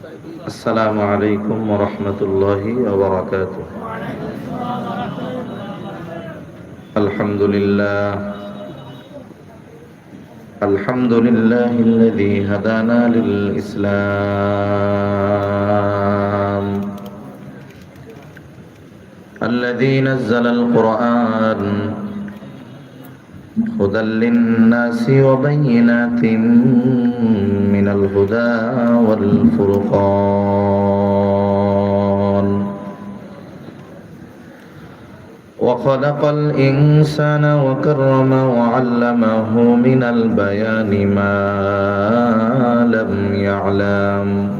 السلام عليكم ورحمة الله وبركاته. الحمد لله. الحمد لله الذي هدانا للإسلام. الذي نزل القرآن هدى للناس وبينات من الهدى والفرقان. وخلق الإنسان وكرم وعلمه من البيان ما لم يعلم.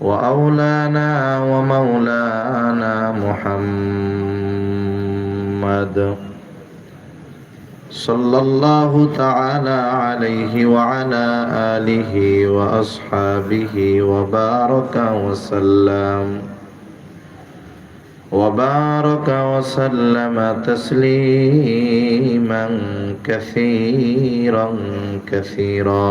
وأولانا ومولانا محمد صلى الله تعالى عليه وعلى آله وأصحابه وبارك وسلم وبارك وسلم تسليما كثيرا كثيرا